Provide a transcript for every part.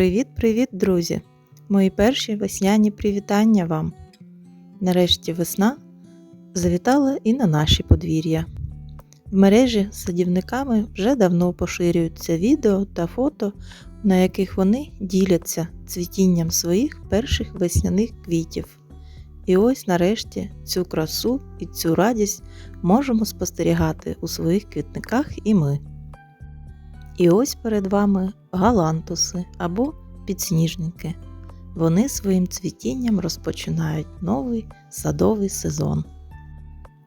Привіт-привіт, друзі! Мої перші весняні привітання вам. Нарешті весна завітала і на наші подвір'я. В мережі з садівниками вже давно поширюються відео та фото, на яких вони діляться цвітінням своїх перших весняних квітів. І ось нарешті цю красу і цю радість можемо спостерігати у своїх квітниках і ми. І ось перед вами галантуси або підсніжники. Вони своїм цвітінням розпочинають новий садовий сезон.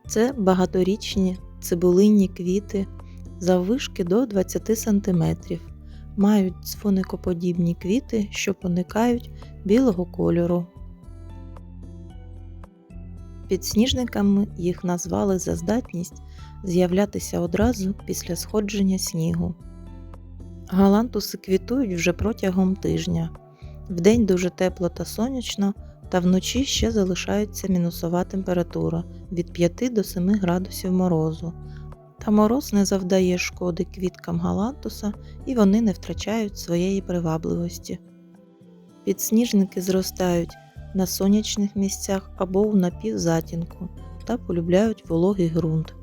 Це багаторічні цибулинні квіти заввишки до 20 см, мають дзвоникоподібні квіти, що поникають білого кольору. Підсніжниками їх назвали за здатність з'являтися одразу після сходження снігу. Галантуси квітують вже протягом тижня. Вдень дуже тепло та сонячно, та вночі ще залишається мінусова температура від 5 до 7 градусів морозу. Та мороз не завдає шкоди квіткам галантуса і вони не втрачають своєї привабливості. Підсніжники зростають на сонячних місцях або у напівзатінку та полюбляють вологий ґрунт.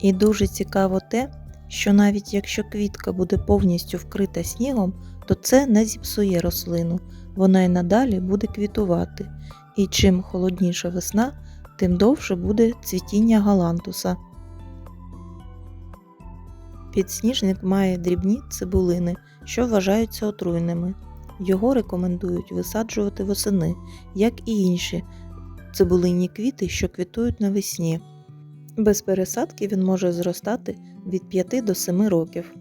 І дуже цікаво те, що навіть якщо квітка буде повністю вкрита снігом, то це не зіпсує рослину, вона й надалі буде квітувати, і чим холодніша весна, тим довше буде цвітіння галантуса. Підсніжник має дрібні цибулини, що вважаються отруйними. Його рекомендують висаджувати восени, як і інші цибулинні квіти, що квітують навесні. Без пересадки він може зростати від 5 до 7 років.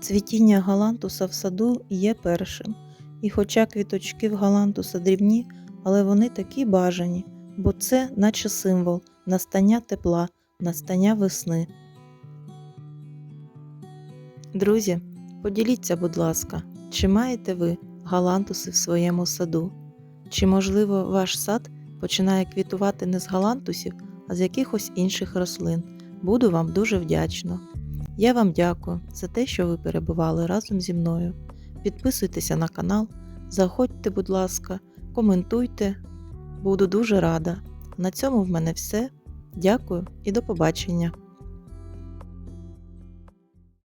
Цвітіння галантуса в саду є першим, і хоча квіточки в галантуса дрібні, але вони такі бажані, бо це наче символ настання тепла, настання весни. Друзі, поділіться, будь ласка, чи маєте ви галантуси в своєму саду? Чи, можливо, ваш сад починає квітувати не з галантусів, а з якихось інших рослин? Буду вам дуже вдячна. Я вам дякую за те, що ви перебували разом зі мною. Підписуйтеся на канал, заходьте, будь ласка, коментуйте. Буду дуже рада. На цьому в мене все. Дякую і до побачення!